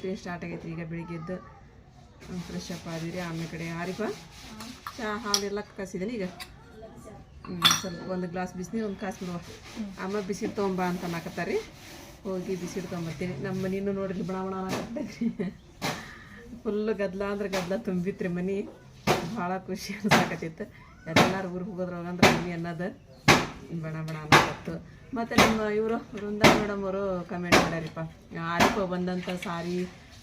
Routine start ಆಗೈತಿ ಈಗ ಬೆಳಿಗ್ಗೆ ಎದ್ದು ಫ್ರೆಶ್ ಅಪ್ ಆದಿರಿ. ಆಮೇಲೆ ಕಡೆ ಆರಿಪ ಚಹಾ ಹಾಲೆಲ್ಲ ಕಾಸಿದ್ದೀನಿ ಈಗ. ಸ್ವಲ್ಪ ಒಂದು ಗ್ಲಾಸ್ ಬಿಸಿನೀರು, ಒಂದು ಕಾಸು ಬಿಡುವ. ಅಮ್ಮ ಬಿಸಿರು ತೊಗೊಂಬ ಅಂತ ಅನ್ನಕತ್ತಾರಿ. ಹೋಗಿ ಬಿಸಿರು ತೊಗೊಂಬರ್ತೀನಿ. ನಮ್ಮ ಮನಿನೂ ನೋಡ್ರಿ ಬಣ ಬಣ ಅನ್ನಕತ್ತೈತ್ರಿ ಫುಲ್ ಗದ್ಲ ಅಂದ್ರೆ ಗದ್ಲ ತುಂಬಿತ್ರಿ ಮನಿ. ಭಾಳ ಖುಷಿ ಅನ್ಸಾಕತ್ತಿತ್ತು ಎಲ್ಲರೂ ಊರಿಗೆ ಹೋಗೋದ್ರೊಳಗಂದ್ರೆ ಮನಿ ಅನ್ನೋದು ಬಣ ಬಣ ಅನ್ನಕತ್ತು ಮತ್ತು ನಮ್ಮ ಇವರು, ವೃಂದಾ ಮೇಡಮ್ ಅವರು ಕಮೆಂಟ್ ಮಾಡ್ಯಾರಪ್ಪ ಆರಿಪ ಬಂದಂಥ ಸಾರಿ,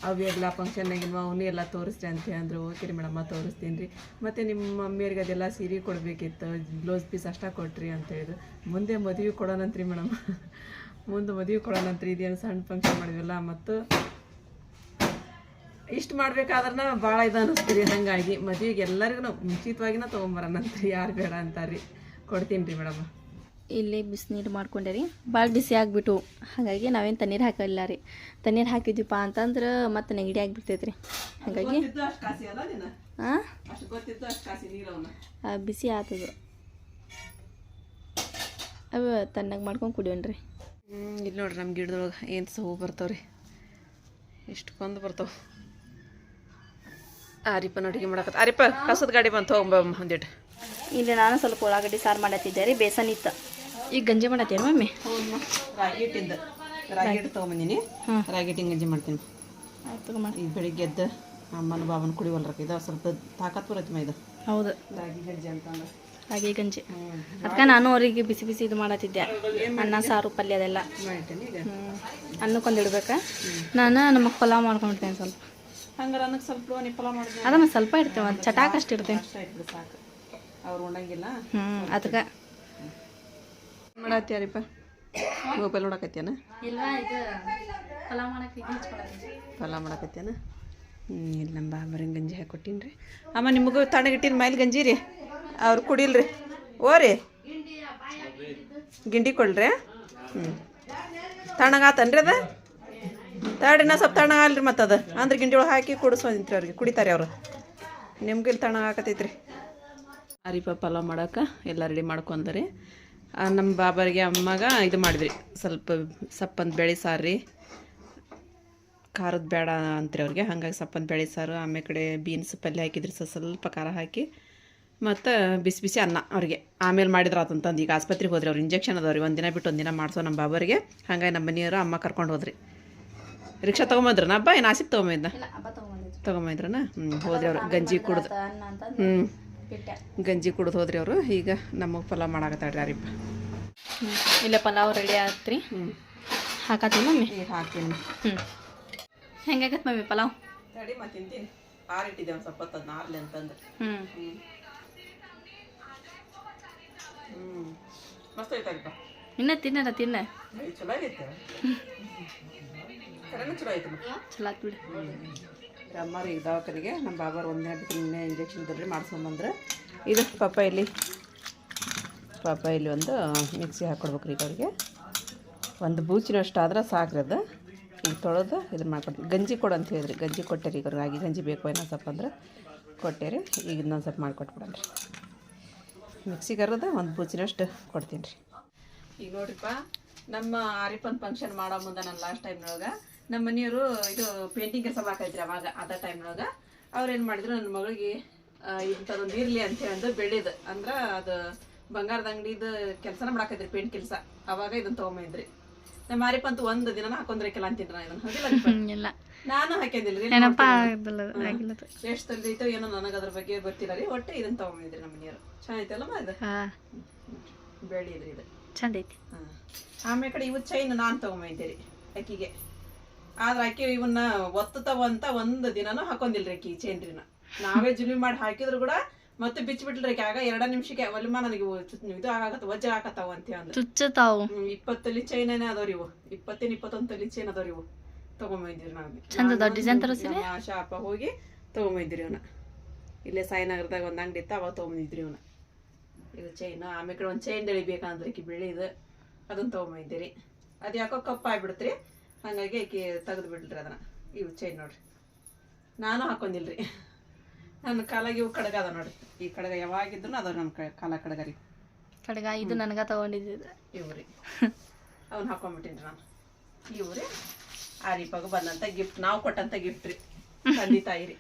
ಅವು ಎಲ್ಲ ಫಂಕ್ಷನ್ನಾಗಿನ್ವ ಅವನು ಎಲ್ಲ ತೋರಿಸ್ರಿ ಅಂತ ಅಂದರು. ಓಕೆ ರೀ ಮೇಡಮ್ಮ, ತೋರಿಸ್ತೀನಿ ರೀ. ಮತ್ತು ನಿಮ್ಮ ಮಮ್ಮಿಯರಿಗೆ ಅದೆಲ್ಲ ಸೀರೆ ಕೊಡಬೇಕಿತ್ತು. ಬ್ಲೌಸ್ ಪೀಸ್ ಅಷ್ಟೇ ಕೊಟ್ರಿ ಅಂತ ಹೇಳಿದ್ರು. ಮುಂದೆ ಮದುವೆ ಕೊಡೋಣಂತ್ರಿ ಮೇಡಮ್. ಮುಂದೆ ಮದುವೆ ಕೊಡೋಣಂತ್ರಿ. ಇದೇನು ಸಣ್ಣ ಫಂಕ್ಷನ್ ಮಾಡಿದ್ವಲ್ಲ, ಮತ್ತು ಇಷ್ಟು ಮಾಡ್ಬೇಕಾದ್ರನ ಭಾಳ ಇದು ಅನ್ನಿಸ್ತೀರಿ ಹಾಗಾಗಿ. ಮದುವೆಗೆ ಎಲ್ಲರಿಗೂ ಮುಂಚಿತವಾಗಿನ ತೊಗೊಂಬರೋಣಂತ್ರಿ. ಯಾರು ಬೇಡ ಅಂತಾರ್ರಿ. ಕೊಡ್ತೀನಿ ರೀ ಮೇಡಮ್ ಇಲ್ಲಿ ಬಿಸಿನೀರು ಮಾಡ್ಕೊಂಡೆ ರೀ. ಭಾಳ ಬಿಸಿ ಆಗಿಬಿಟ್ಟು. ಹಾಗಾಗಿ ನಾವೇನು ತಣ್ಣೀರು ಹಾಕಿಲ್ಲ ರೀ. ತಣ್ಣೀರು ಹಾಕಿದ್ವಿಪ್ಪ ಅಂತಂದ್ರೆ ಮತ್ತೆ ನೆಗಡಿ ಆಗಿಬಿಡ್ತೈತೆ ರೀ. ಹಾಗಾಗಿ ಹಾಂ ಬಿಸಿ ಆತದ. ಅವು ತಣ್ಣಗೆ ಮಾಡ್ಕೊಂಡು ಕುಡಿಯೋಣ್ರಿ ಇಲ್ಲಿ ನೋಡ್ರಿ ನಮ್ಮ ಗಿಡದೊಳಗೆ ಏನು ಸಹ ಹೂ ಬರ್ತಾವ್ರಿ ಎಷ್ಟೊಂದು ಬರ್ತಾವೆ. ಆರಿಪ ಅಡುಗೆ ಮಾಡಕತ್ತ. ಆರಿಪ ಕಸದ ಗಾಡಿ ಬಂತು ಹೋಗ್ಬ ಒಂದಿಟ್ಟು ಇಲ್ಲಿ ನಾನು ಸ್ವಲ್ಪ ಉಳ್ಳಾಗಡ್ಡಿ ಸಾರು ಮಾಡತ್ತಿದ್ದೆ ರೀ ಬೇಸನ್ ಇತ್ತು. ಈಗ ಗಂಜಿ ಮಾಡತ್ತೇನು ಮಮ್ಮಿ? ರಾಗಿ ಹಿಟ್ಟಿಂದ ರಾಗಿ ಹಿಟ್ಟು ತೊಗೊಂಬಂದಿನಿ. ರಾಗಿ ಹಿಟ್ಟಿನ ಗಂಜಿ ಮಾಡ್ತೀನಿ. ಈಗ ಬೆಳಿಗ್ಗೆ ಎದ್ದು ಅಮ್ಮನ ಬಾಬನ ಕುಡಿವಲ್ರಕ್ಕ ಇದು ಸ್ವಲ್ಪ ತಾಕತ್ ಬರತ್ತೆ ಇದು. ಹೌದು. ರಾಗಿ ಗಂಜಿ ಅಂತಂದ್ರೆ ರಾಗಿ ಗಂಜಿ. ಅದಕ್ಕೆ ನಾನು ಅವರಿಗೆ ಬಿಸಿ ಬಿಸಿ ಇದು ಮಾಡತ್ತಿದ್ದೆ. ಅನ್ನ ಸಾರು ಪಲ್ಯ ಅದೆಲ್ಲ. ಅನ್ನಕ್ಕೊಂದು ಇಡ್ಬೇಕಾ. ನಾನು ನಮಗೆ ಪಲಾವ್ ಮಾಡ್ಕೊಂಡ್ಬಿಡ್ತೇನೆ ಸ್ವಲ್ಪ. ಹಂಗಾರೆ ಅನ್ನಕ್ಕೆ ಸ್ವಲ್ಪ ಪಲಾವ್ ಮಾಡ್ತೀನಿ ಅದನ್ನ ಸ್ವಲ್ಪ ಇಡ್ತೇವೆ ಚಟಾಕಷ್ಟು ಇಡ್ತೇನೆ. ಅವ್ರು ಹ್ಞೂ ಅದಕ್ಕೆ ಮಾಡತ್ಯಾರಿಪ್ಪ? ಮೊಬೈಲ್ ನೋಡಕತ್ಯಾನ? ಇಲ್ಲ ಇದು ಪಲಾವ್ ಮಾಡಕ್ಕೆ ಪಲಾವ್ ಮಾಡಕತ್ತೇನ ಹ್ಞೂ ಇಲ್ಲಿ ನಮ್ಮ ಬಾಬರಂಗೆ ಗಂಜಿ ಹಾಕಿ ಕೊಟ್ಟೀನಿ ರೀ ಅಮ್ಮ ನಿಮಗೂ ತಣ್ಣಗಿಟ್ಟಿನ ಮೈಲ್ ಗಂಜಿ ರೀ? ಅವ್ರು ಕುಡಿಲ್ರಿ. ಓ ರೀ? ಗಿಂಡಿ ಕೊಡ್ರಿ? ಹ್ಞೂ ತಣ್ಣಗಾತನ್ರಿ ಅದ? ತಡ ನಾ ಸ್ವಲ್ಪ ತಣ್ಣಗಾಲ್ರಿ ಮತ್ತು ಅದು. ಅಂದ್ರೆ ಗಿಂಡಿ ಒಳಗೆ ಹಾಕಿ ಕುಡಿಸೋಂತ್ರಿ ಅವ್ರಿಗೆ ಕುಡಿತಾರೆ ಅವರು. ನಿಮ್ಗೆ ಇಲ್ಲಿ ತಣ್ಣಗಾಕತೈತ್ರಿ ಅರಿಪ ಪಲಾವ್ ಮಾಡೋಕೆ ಎಲ್ಲ ರೆಡಿ ಮಾಡ್ಕೊಂಡ್ರಿ. ನಮ್ಮ ಬಾಬರಿಗೆ ಅಮ್ಮಗ ಇದು ಮಾಡಿದ್ರಿ. ಸ್ವಲ್ಪ ಸಪ್ಪಂದು ಬೇಳೆ ಸಾರು ರೀ. ಖಾರದ ಬೇಡ ಅಂತ್ರಿ ಅವ್ರಿಗೆ. ಹಾಗಾಗಿ ಸಪ್ಪಂದು ಬೇಳೆ ಸಾರು, ಆಮೇಲೆ ಕಡೆ ಬೀನ್ಸ್ ಪಲ್ಯ ಹಾಕಿದ್ರಿ. ಸ್ವಲ್ಪ ಸ್ವಲ್ಪ ಖಾರ ಹಾಕಿ, ಮತ್ತು ಬಿಸಿ ಬಿಸಿ ಅನ್ನ ಅವ್ರಿಗೆ. ಆಮೇಲೆ ಮಾಡಿದ್ರ ಆತಂತಂದು ಈಗ ಆಸ್ಪತ್ರೆಗೆ ಹೋದ್ರಿ ಅವ್ರು. ಇಂಜೆಕ್ಷನ್ ಅದಾವ್ರಿ. ಒಂದು ದಿನ ಬಿಟ್ಟು ಒಂದು ದಿನ ಮಾಡಿಸೋ ನಮ್ಮ ಬಾಬರಿಗೆ. ಹಾಗಾಗಿ ನಮ್ಮ ಮನೆಯವರು ಅಮ್ಮ ಕರ್ಕೊಂಡು ಹೋದ್ರಿ. ರಿಕ್ಷಾ ತೊಗೊಂಬಂದ್ರನ? ಹಬ್ಬ ಏನು ಆಸಿಕ್ ತೊಗೊಂಬಂದ ತೊಗೊಂಬಂದ್ರನ? ಹ್ಞೂ ಹೋದ್ರಿ ಅವ್ರು. ಗಂಜಿ ಕುಡ್ದು. ಹ್ಞೂ ಗಂಜಿ ಕುಡ್ದು ಹೋದ್ರಿ ಅವರು. ಈಗ ನಮಗೆ ಪಲಾವ್ ಮಾಡಾಕತ್ತಾಳ್ರಿ ರೀ ಹ್ಞೂ ಇಲ್ಲ ಪಲಾವ್ ರೆಡಿ ಆತ್ರಿ. ಹ್ಞೂ ಹಾಕತ್ತೀನಿ ಮಮ್ಮಿ? ಈಗ ಹಾಕ್ತೀನಿ ಹ್ಞೂ ಹೆಂಗಾಗತ್ತೆ ಮಮ್ಮಿ ಪಲಾವ್? ತಡಿ ಮತ್ತೆ ತಿಂತೀನಿ. ಆರಿಟ್ಟಿದ್ದೆ ಒಂದು ಸ್ವಲ್ಪ ಹೊತ್ತು ಅದನ್ನ ಆರ್ಲಿ ಅಂತಂದ್ರೆ ಹ್ಞೂ ಹ್ಞೂ ಹ್ಞೂ ಮಸ್ತ್ ಐತಲ್ಪ ಇನ್ನ ತಿನ್ನಲ್ಲ ತಿನ್ನ ಚಲೋ ಆಗೈತೆ. ಚಲೋ ಐತೆ ಚಲೋ ಆತ್ ಬಿಡು. ಅಮ್ಮಾರು ಈಗ ದವಾಖಾನಿಗೆ ನಮ್ಮ ಬಾಬಾರು ಒಂದೇ ಬಿಟ್ಟು ನಿನ್ನೆ ಇಂಜೆಕ್ಷನ್ ತರಲಿ ಮಾಡಿಸ್ಕೊಂಬಂದ್ರೆ ಇದು ಪಾಪ ಇಲ್ಲಿ ಪಾಪ ಇಲ್ಲಿ ಒಂದು ಮಿಕ್ಸಿ ಹಾಕ್ಕೊಡ್ಬೇಕು ರೀ ಅವ್ರಿಗೆ ಒಂದು ಬೂಚಿನಷ್ಟು ಆದ್ರೆ ಸಾಕ್ರಿ ಅದು. ಈಗ ತೊಳೆದು ಇದು ಮಾಡ್ಕೊಡ್ತೀನಿ ಗಂಜಿ ಕೊಡು ಅಂತ ಹೇಳಿದ್ರಿ. ಗಂಜಿ ಕೊಟ್ಟೆರಿ ಈಗ ರಾಗಿ ಗಂಜಿ ಬೇಕು ಏನೋ ಸ್ವಲ್ಪ ಅಂದ್ರೆ ಕೊಟ್ಟೆರಿ. ಈಗ ಇನ್ನೊಂದು ಸ್ವಲ್ಪ ಮಾಡಿಕೊಟ್ಬಿಡನ್ರಿ ಮಿಕ್ಸಿಗೆ ಅರದ ಒಂದು ಬೂಚಿನಷ್ಟು ಕೊಡ್ತೀನಿ ರೀ ಈಗ ನೋಡ್ರಿಪ್ಪ, ನಮ್ಮ ಆರಿಫನ್ ಫಂಕ್ಷನ್ ಮಾಡೋ ಮುಂದೆ ನಾನು ಲಾಸ್ಟ್ ಟೈಮ್ನೊಳಗೆ ನಮ್ಮ ಮನೆಯವರು ಇದು ಪೇಂಟಿಂಗ್ ಕೆಲಸ ಮಾಡ್ತಾಯಿದ್ರು ಅವಾಗ ಅದ ಟೈಮ್ನೊಳಗೆ ಅವ್ರು ಏನು ಮಾಡಿದ್ರು ನನ್ನ ಮಗಳಿಗೆ ಆ, ಇಂಥದ್ದೊಂದು ಇರಲಿ ಅಂತ ಹೇಳಿ ಬೆಳ್ಳಿದ ಅಂದ್ರೆ ಅದು ಬಂಗಾರದ ಅಂಗಡಿದು ಕೆಲಸನ ಮಾಡಾಕೈತ್ರಿ ಪೇಂಟ್ ಕೆಲಸ. ಅವಾಗ ಇದನ್ನ ತೊಗೊಂಬಂದ್ರಿ ನಮ್ಮ ಮಾರಿಪ್ಪ ಅಂತೂ ಒಂದು ದಿನ ಹಾಕೊಂಡ್ರೆ ಅಂತೀನಿ ನಾ ಇದನ್ನ ಹೌದಿಲ್ಲ ಇಲ್ಲ. ನಾನು ಆಗಿಲ್ಲದು. ಎಷ್ಟು ತಂದೈತೋ ಏನೋ ನನಗೆ ಅದ್ರ ಬಗ್ಗೆ ಗೊತ್ತಿಲ್ಲ ರೀ ಒಟ್ಟು ಇದನ್ನ ತೊಗೊಂಬಂದ್ರಿ ನಮ್ಮ ಮನೆಯವರು. ಚೆನ್ನಾಗೈತಲ್ಲಮ್ಮ ಇದು? ಬೆಳ್ಳಿದ್ರಿ ಇದು. ಚಂದ ಐತಿ. ಆಮೇಲೆ ಕಡೆ ಇವು ಚೈನ್ ನಾನು ತೊಗೊಂಬಂದಿರಿ ಅಕ್ಕಿಗೆ. ಆದ್ರೆ ಆಕಿ ಇವನ್ನ ಒತ್ತುತ್ತವಂತ ಒಂದ್ ದಿನಾನು ಹಾಕೊಂಡಿಲ್ರಿ ಆಕಿ ಚೇನ್ರಿನ ನಾವೇ ಜುಲಿ ಮಾಡಿ ಹಾಕಿದ್ರು ಕೂಡ ಮತ್ತೆ ಬಿಚ್ಚಿಬಿಟ್ಲ್ರಿ ಆಕಿ. ಆಗ ಎರಡ ನಿಮಿಷಕ್ಕೆ ಒಲಿಮ ನನಗೆ ಇದು ಆಗತ್ತ ವಜ್ರ ಆಗತ್ತಾವ ಅಂತ ಚುಚ್ಚತಾವು ಇಪ್ಪತ್ತು ತಲಿ ಚೈನೇನೆ ಅದಾವ್ರಿ ಇವು. ಇಪ್ಪತ್ತಿನ ಇಪ್ಪತ್ತೊಂದ್ ತಲಿ ಚೈನ್ ಅದಾವ್ರಿ ಇವು. ತಗೊಂಬಂದಿರಿ ನಾವು. ಡಿಸೈನ್ ಶಾಪ ಹೋಗಿ ತಗೊಂಬಂದಿರಿ ಇವನ. ಇಲ್ಲೇ ಸಾಯಿನಗರದಾಗ ಒಂದ್ ಅಂಗಡಿ ಇತ್ತು ಅವಾಗ ತಗೊಂಬಂದಿದ್ರಿ ಇವನ. ಇದು ಚೈನ್ ಆಮೇಲೆ ಒಂದ್ ಚೈನ್ ಎಳಿಬೇಕಂದ್ರೆ ಆಕಿ ಇದು ಅದನ್ನ ತಗೊಂಬಂದಿರಿ ಅದ್ಯಾಕೋ ಕಪ್ ಆಗ್ಬಿಡ್ತ್ರಿ ಹಂಗಾಗಿ ಆಕಿ ತೆಗೆದು ಬಿಡ್ರಿ ಅದನ್ನ. ಇವು ಚೈನ್ ನೋಡ್ರಿ. ನಾನು ಹಾಕೊಂಡಿಲ್ರಿ. ನನ್ನ ಕಾಲಾಗ ಇವು ಕಡಗ ಅದ ನೋಡ್ರಿ. ಈ ಕಡಗ ಯಾವಾಗಿದ್ರು ಅದಾವ ನಮ್ಮ ಕ- ಕಾಲ ಕಡಗ ರೀ. ಕಡಗ ಇದು ನನಗ ತಗೊಂಡಿದ್ದು ಇವು ರೀ. ಅವ್ನ ಹಾಕೊಂಡ್ಬಿಟ್ಟಿನ್ರಿ ನಾನು. ಇವ್ರಿ ಆರಿಪಾಗ ಬಂದಂತ ಗಿಫ್ಟ್ ನಾವು ಕೊಟ್ಟಂತ ಗಿಫ್ಟ್ ರೀ. ತಂದೆ ತಾಯಿ ರೀ.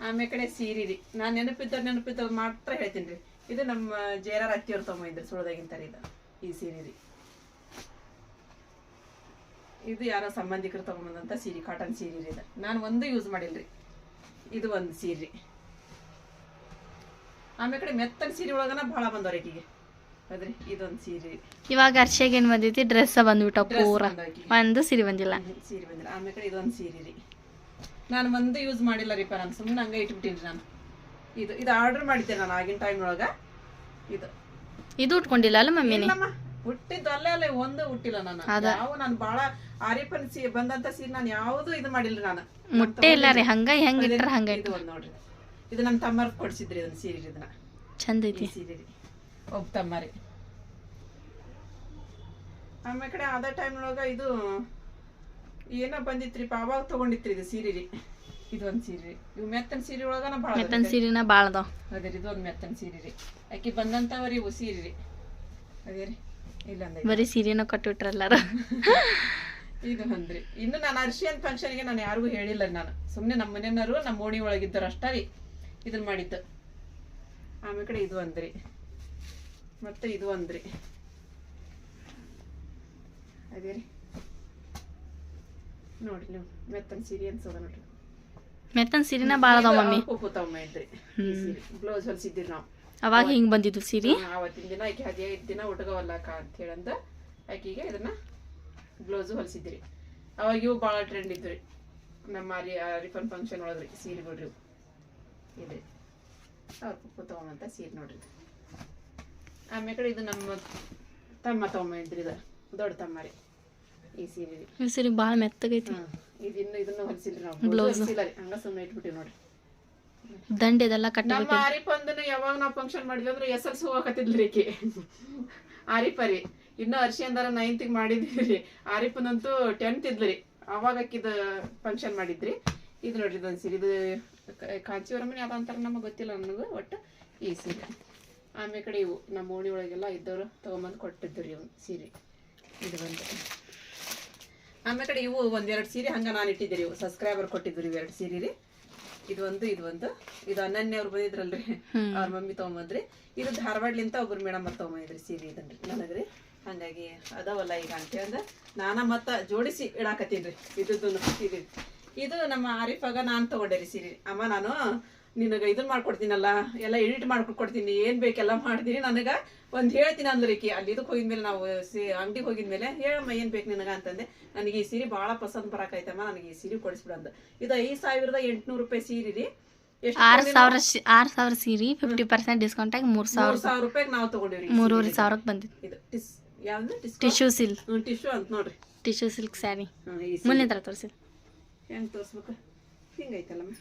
ಆಮೇಲೆ ಕಡೆ ಸೀರೆ ರೀ. ನಾನು ನೆನಪಿದ್ದ ನೆನಪಿದ್ದ ಮಾತ್ರ ಹೇಳ್ತೀನಿ ರೀ. ಇದು ನಮ್ಮ ಜೇರಾರ್ ಅತ್ತಿಯವ್ರು ತೊಗೊಂಡಿದ್ರು ಸುಳ್ದಾಗಿಂತಾರೆ ಇದು. ಈ ಸೀರೆ ರೀ. ಇದು ಯಾರೋ ಸಂಬಂಧಿಕರು ತಗೊಂಡಂತ ಸೀರೆ ಕಾಟನ್ ಸೀರೆ ರೀ ಇದು. ನಾನು ಒಂದು ಯೂಸ್ ಮಾಡಿಲ್ರಿ. ಇದು ಒಂದು ಸೀರೆ. ಆಮೇಲೆ ಕಡೆ ಮೆತ್ತನ ಸೀರೆ ಒಳಗನ ಭಾಳ ಬಂದವ್ರಿ ಈಗಿಗೆ ಅದ್ರಿ ಇದೊಂದು ಸೀರೆ. ಇವಾಗ ಅರ್ಷಿಗೆ ಏನು ಬಂದೈತಿ? ಡ್ರೆಸ್ ಬಂದ್ಬಿಟ್ಟು ಪೂರ. ಒಂದು ಸೀರೆ ಬಂದಿಲ್ಲ. ಸೀರೆ ಬಂದಿಲ್ಲ. ಆಮೇಲೆ ಕಡೆ ಇದೊಂದು ಸೀರೆ ರೀ. ನಾನು ಒಂದು ಯೂಸ್ ಮಾಡಿಲ್ಲ ರೀ ನಾನು ಸುಮ್ಮನೆ ಹಂಗೆ ಇಟ್ಬಿಟ್ಟಿನಿ ನಾನು. ಇದು ಇದು ಆರ್ಡರ್ ಮಾಡಿದ್ದೆ ನಾನು ಆಗಿನ ಟೈಮ್ ಒಳಗ. ಇದು. ಇದು ಉಟ್ಕೊಂಡಿಲ್ಲ ಅಲ್ಲ ಮಮ್ಮಿನಿ? ಇಲ್ಲಮ್ಮ ಹುಟ್ಟಿದ್ದು ಅಲ್ಲೇ ಅಲ್ಲೇ ಒಂದು ಹುಟ್ಟಿಲ್ಲ ನಾನು. ಯಾವ ನಾನು ಬಾಳ ಆರಿಪನ್ ಸಿ ಬಂದಂತ ಸೀರೆ ನಾನು ಯಾವುದು ಇದು ಮಾಡಿಲ್ಲ ನಾನು. ಮುಟ್ಟೆ ಇಲ್ಲ ರೀ ಹಂಗ ಹೆಂಗ ಇಟ್ರ ಹಂಗ. ಇದು ಒಂದು ನೋಡ್ರಿ. ಇದು ನಮ್ಮ ತಮ್ಮರ್ ಕೊಡ್ಸಿದ್ರಿ ಇದನ್ನ ಸೀರೆ ಇದನ್ನ. ಚಂದ ಐತಿ. ಸೀರೆ ರೀ ಒಬ್ಬ ತಮ್ಮರಿ ಆಮೇಲೆ ಕಡೆ ಅದ ಟೈಮ್ ಒಳಗ ಇದು ಏನೋ ಬಂದಿತ್ರಿ ಅವಾಗ ತಗೊಂಡಿತ್ರಿ ಇದು ಸೀರೆ ರೀ ಇದು ಒಂದು ಸೀರೆ ರೀ ಇವು ಮೆತ್ತನ ಸೀರೆ ಒಳಗನ ಭಾಳ ಮೆತ್ತನ್ ಸೀರೆನ ಭಾಳ ಅದಾವ. ಅದೇ ರೀ ಇದು ಒಂದು ಮೆತ್ತನ ಸೀರೆ ರೀ ಆಕಿ ಬಂದಂತವರಿ ಇವು ಸೀರೆ ರೀ ಅದೇ ರೀ. ಬರೀ ಸೀರೆನ ಕಟ್ಟಿಟ್ರಲ್ಲಾರ. ಇದು ಅಂದ್ರಿ ಇನ್ನು ನಾನು ಅರ್ಶಿಯನ್ ಫಂಕ್ಷನ್ಗೆ ನಾನು ಯಾರಿಗೂ ಹೇಳಿಲ್ಲ ನಾನು. ಸುಮ್ಮನೆ ನಮ್ಮ ಮನೆಯವರು ನಮ್ಮ ಓಣಿ ಒಳಗಿದ್ದವ್ರು ಅಷ್ಟೇ ರೀ ಇದನ್ನ ಮಾಡಿದ್ದು. ಆಮೇಲೆ ಕಡೆ ಇದು ಅಂದ್ರಿ ಮತ್ತೆ ಇದು ಅಂದ್ರಿ ಅದೇ ರೀ. ನೋಡ್ರಿ ನೀವು ಮೆತ್ತನ್ ಸೀರೆ ಅನ್ಸೋದ ನೋಡ್ರಿ. ಮೆತ್ತನ್ ಸೀರೆನ ಭಾಳ ಅದಾವ ಮಮ್ಮಿ. ಇದ್ರಿ ಬ್ಲೌಸ್ ಹೊಲ್ಸಿದ್ರಿ ನಾವು. ಅವಾಗ ಹಿಂಗ್ ಬಂದಿದ್ದು ಸೀರೆ. ಅವತ್ತಿನ ಆವತ್ತಿನ ದಿನ ಆಕೆ ಹದಿನೈದು ದಿನ ಉಟ್ಕೋವಲ್ಲಕ್ಕ ಅಂತ ಹೇಳಂದ ಆಕೆಗೆ ಇದನ್ನ ಬ್ಲೌಸ್ ಹೊಲಿಸಿದ್ರಿ. ಅವಾಗ ಇವು ಭಾಳ ಟ್ರೆಂಡ್ ಇದ್ರಿ. ನಮ್ಮ ರಿಫನ್ ಫಂಕ್ಷನ್ ಒಳಗ್ರಿ ಸೀರೆಗಳ್ರಿ. ಬಿಡ್ರಿ ಇದೆ. ಅವ್ರ ಪಪ್ಪ ತಗೊಂಬಂತ ಸೀರೆ ನೋಡ್ರಿ. ಆಮೇಲೆ ಕಡೆ ಇದು ನಮ್ಮ ತಮ್ಮ ತಗೊಂಬಂದ್ರಿ ಇದು. ದೊಡ್ಡ ತಮ್ಮ ರೀ ಈ ಸೀರೆ ಈ ಸೀರೆ ಭಾಳ ಮೆತ್ತಗೈತಿ. ಇದನ್ನ ಇದನ್ನ ಹೊಲಿಸಿಲ್ರಿ ನಾವು. ಬ್ಲೌಸ್. ಇಲ್ಲ ರೀ. ಹಂಗ ಸುಮ್ಮನೆ ಇಟ್ಬಿಟ್ಟಿವಿ ನೋಡ್ರಿ. ದಂಡೆ ಇದೆಲ್ಲ ಕಟ್ಟ ನಮ್ಮ ಆರಿಪಂದನ ಯಾವಾಗ ನಾವು ಫಂಕ್ಷನ್ ಮಾಡಿದ್ವಿ ಅಂದ್ರೆ ಎಸ್ ಎಲ್ ಸಿ ಹೋಗಕತ್ತಿದ್ರಿ ಆರಿಪರಿ ಇನ್ನು ಅರ್ಶಿಯಂದಾರ ನೈನ್ತಿಗೆ ಮಾಡಿದ್ವಿ ರೀ. ಆರಿಪನಂತೂ ಟೆಂತ್ ಇದ್ರಿ ಅವಾಗ ಅಕ್ಕಿದ ಫಂಕ್ಷನ್ ಮಾಡಿದ್ರಿ. ಇದು ನೋಡ್ರಿ ಇದೊಂದು ಸೀರೆ ಇದು ಕ- ಯಾವ ಅಂತಾರ ನಮಗೆ ಗೊತ್ತಿಲ್ಲ ನನಗೆ ಒಟ್ಟು ಈ ಸೀರೆ. ಆಮೇಲೆ ಕಡೆ ಇವು ನಮ್ಮ ಓಣಿ ಒಳಗೆಲ್ಲ ಇದ್ದವರು ತೊಗೊಂಬಂದು ಕೊಟ್ಟಿದ್ದು ರೀ ಇವು ಸೀರೆ. ಇದು ಬಂದು. ಆಮೇಲೆ ಕಡೆ ಇವು ಒಂದೆರಡು ಸೀರೆ ಹಂಗ ನಾನು ಇಟ್ಟಿದ್ದೆ ರೀ ಇವು. ಸಬ್ಸ್ಕ್ರೈಬರ್ ಕೊಟ್ಟಿದ್ದು ರೀ ಎರಡು ಸೀರೆ ರೀ. ಇದು ಇದೊಂದು ಇದು ಒಂದು ಇದು ಅನನ್ಯ ಅವ್ರು ಬಂದಿದ್ರಲ್ರಿ. ಅವ್ರ ಮಮ್ಮಿ ತಗೊಂಬಂದ್ರಿ. ಇದು ಧಾರವಾಡ್ಲಿಂತ ಒಬ್ರು ಮೇಡಮ್ ಅವ್ರು ತಗೊಂಬಂದ್ರಿ ಸೀರೆ ಇದನ್ರಿ ನನಗ್ರಿ. ಹಂಗಾಗಿ ಅದಾವಲ್ಲ ಈಗ ಅಂತೇಳಿ ನಾನ ಮತ್ತ ಜೋಡಿಸಿ ಇಡಾಕತ್ತೀನ್ರಿ ಇದ್ದು ಇದು ಇದು ನಮ್ಮ ಆರಿಫಾಗ ನಾನು ತಗೊಂಡೆ ರೀ ಸೀರೆ ಅಮ್ಮ ನಾನು ನಿನಗೆ ಇದನ್ನ ಮಾಡ್ಕೊಡ್ತೀನಲ್ಲ ಎಲ್ಲ ಎಡಿಟ್ ಮಾಡ್ಕೊಡ್ತೀನಿ ಕೊಡ್ತೀನಿ ಏನ್ ಬೇಕೆಲ್ಲ ಮಾಡ್ತೀನಿ ನನಗ ಒಂದ್ ಹೇಳ್ತೀನಿ ಅಂದ್ರಿಕಿ ಅಲ್ಲಿ ಇದಕ್ಕೆ ಹೋಗಿದ್ಮೇಲೆ ನಾವು ಸಿ ಅಂಗಡಿಗೆ ಹೋಗಿದ್ಮೇಲೆ ಹೇಳಮ್ಮ ಏನ್ ಬೇಕು ನಿನಗ ಅಂತಂದೆ. ನನಗೆ ಈ ಸೀರೆ ಭಾಳ ಪಸಂದ್ ಬರಕೈತಮ್ಮ ನನಗೆ ಈ ಸೀರೆ ಅಂತ. ಇದು ಐದ್ ಸಾವಿರದ ಎಂಟ್ನೂರು ರೂಪಾಯಿ ಸೀರೆ ರೀ ಆರು ಸಾವಿರ ಆರು ಸಾವಿರ ಸೀರೆ ಫಿಫ್ಟಿ ಪರ್ಸೆಂಟ್ ಡಿಸ್ಕೌಂಟ್ ಆಗಿ ಮೂರು ಸಾವಿರ ಸಾವಿರ ರೂಪಾಯಿಗೆ ನಾವು ತಗೊಂಡಿವ್ರಿ ಈ ಮೂರುವರೆ ಸಾವಿರಕ್ಕೆ ಬಂದಿತ್ತು. ಇದು ಟಿಸ್ ಯಾವ್ದು? Tissue silk. ಟಿಶ್ಯೂ ಅಂತ ನೋಡ್ರಿ. Tissue silk sari. ಮುಂದೆ ಥರ ತೋರಿಸಿ ಹೆಂಗ್ ತೋರ್ಸ್ಬೇಕು? ಹಿಂಗೈತಲ್ಲಮ್ಮ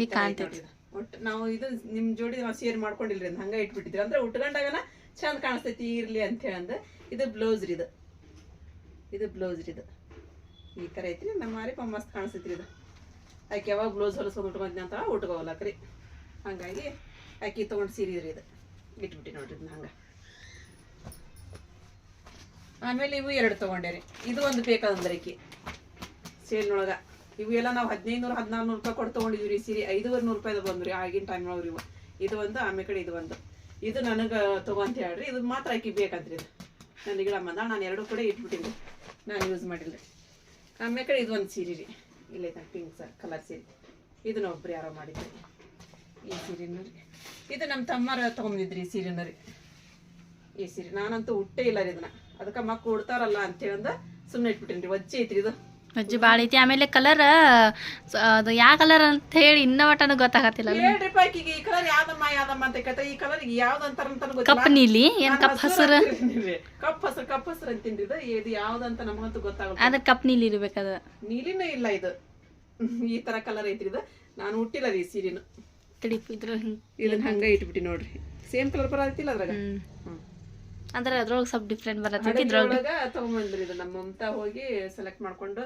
ಈ ತರ ಐತ್ ನೋಡ್ರಿ ಇದು. ಒಟ್ಟು ನಾವು ಇದು ನಿಮ್ ಜೋಡಿ ನಾವು ಶೇರ್ ಮಾಡ್ಕೊಂಡಿಲ್ರಿ ಅಂತ ಹಂಗ ಇಟ್ಬಿಟ್ಟಿದ್ರಿ. ಅಂದ್ರೆ ಉಟ್ಕೊಂಡಾಗನ ಚಂದ ಕಾಣಿಸ್ತೈತಿ ಇರ್ಲಿ ಅಂತ ಹೇಳಂದ. ಇದು ಬ್ಲೌಸ್ ರೀ ಇದು. ಇದು ಬ್ಲೌಸ್ ರೀ ಇದು. ಈ ತರ ಐತ್ರಿ. ನಮ್ಮ ಮಾರಿಪ ಮಸ್ತ್ ಕಾಣಿಸ್ತೈತ್ರಿ ಇದು. ಆಕೆ ಯಾವಾಗ ಬ್ಲೌಸ್ ಹೊಲಸ್ಕೊಂಡು ಉಟ್ಕೊಂತೀನಿ ಅಂತ ಉಟ್ಕೋವಲ್ಲಕ್ರಿ ಹಂಗಾಗಿ ಆಕಿ ತೊಗೊಂಡು ಸೀರೆ ರೀ ಇದು. ಇಟ್ಬಿಟ್ಟಿ ನೋಡ್ರಿ ಇದನ್ನ ಹಂಗ. ಆಮೇಲೆ ಇವು ಎರಡು ತಗೊಂಡೇರಿ ಇದು ಒಂದು ಬೇಕಾದ್ರೆ ಈಕಿ ಸೇಲ್ನೊಳಗ ಇವು ಎಲ್ಲ ನಾವು ಹದಿನೈದು ನೂರು ಹದಿನಾರು ನೂರು ರೂಪಾಯಿ ಕೊಟ್ಟು ತೊಗೊಂಡಿದ್ವಿ ರೀ. ಸೀರೆ ಐದುವರೆ ನೂರು ರೂಪಾಯಿ ರೀ ಆಗಿನ ಟೈಮ್ ಒಳಗೆ ಇವು ಇದು ಒಂದು, ಆಮೇಲೆ ಕಡೆ ಇದು ಒಂದು. ಇದು ನನಗೆ ತೊಗೊಂತ ಹೇಳ್ರಿ. ಇದು ಮಾತ್ರ ಆಕಿ ಬೇಕಂತ್ರಿ ಇದು. ನನಗೆ ಬಂದ ನಾನು ಎರಡು ಕಡೆ ಇಟ್ಬಿಟ್ಟಿದ್ದೆ ನಾನು ಯೂಸ್ ಮಾಡಿಲ್ಲ ಆಮೇಲೆ ಕಡೆ ಇದು ಒಂದು ಸೀರೆ ರೀ. ಇಲ್ಲೇ ಪಿಂಕ್ ಸರ್ ಕಲರ್ ಸೀರೆ. ಇದನ್ನ ಒಬ್ರು ಯಾರೋ ಮಾಡಿದ್ರಿ ಈ ಸೀರೆನ ರೀ. ಇದು ನಮ್ಮ ತಮ್ಮರ ತೊಗೊಂಡಿದ್ರಿ ಈ ಸೀರೆನ ರೀ. ಈ ಸೀರೆ. ನಾನಂತೂ ಹುಟ್ಟೇ ಇಲ್ಲ ರೀ ಇದನ್ನ. ಅದಕ್ಕೆ ಮಕ್ಕಳು ಉಡ್ತಾರಲ್ಲ ಅಂತ ಹೇಳಂದ ಸುಮ್ಮನೆ ಇಟ್ಬಿಟ್ಟಿನಿ ರೀ. ವಜ್ಜೆ ಐತ್ರಿ ಇದು. ಅಜ್ಜಿ ಬಾಳ ಐತಿ. ಆಮೇಲೆ ಕಲರ್ ಅದು ಯಾವ ಕಲರ್ ಅಂತ ಹೇಳಿ ಇನ್ನ ಒಟ್ಟನು ಗೊತ್ತಾಗತ್ತಿಲ್ಲ ಈ ಕಲರ್ ಯಾವ್ದಮ್ಮ ಯಾವ್ದಮ್ಮ ಅಂತ ಕೇಳ್ತಾ ಈ ಕಲರ್ ಯಾವ್ದು ಅಂತಾರ ಅಂತ ಕಪ್ ನೀಲಿ ಏನ್ ಕಪ್ ಹಸಿರು ಕಪ್ ಹಸ್ರು ಕಪ್ ಹಸ್ರು ಅಂತೀನಿ ಇದು ಇದು ಯಾವ್ದಂತ ನಮಗಂತೂ ಗೊತ್ತಾಗಲ್ಲ ಅದ್ರ ಕಪ್ ನೀಲಿ ಇರ್ಬೇಕದ ನೀಲಿನೂ ಇಲ್ಲ ಇದು. ಈ ತರ ಕಲರ್ ಐತ್ರಿ ಇದು. ನಾನು ಹುಟ್ಟಿಲ್ಲ ರೀ ಈ ಸೀರೆನು. ತಿಳಿ ಇದ್ರ ಇದನ್ನ ಹಂಗ ಇಟ್ಬಿಟ್ಟಿ ನೋಡ್ರಿ. ಸೇಮ್ ಕಲರ್ ಬರತ್ತಿಲ್ಲ ಅದ್ರಾಗ? ಹ್ಮ್. ಅಂದ್ರೆ ಅದ್ರೊಳಗೆ ಸ್ವಲ್ಪ ಡಿಫ್ರೆಂಟ್ ಬರತ್ತೈತಿ ಹಡಗಿ ಇದ್ರೊಳಗೆ ತಗೊಂಬಂದ್ರಿ ಇದು ನಮ್ಮ ಮಮತಾ ಹೋಗಿ ಸೆಲೆಕ್ಟ್ ಮಾಡ್ಕೊಂಡು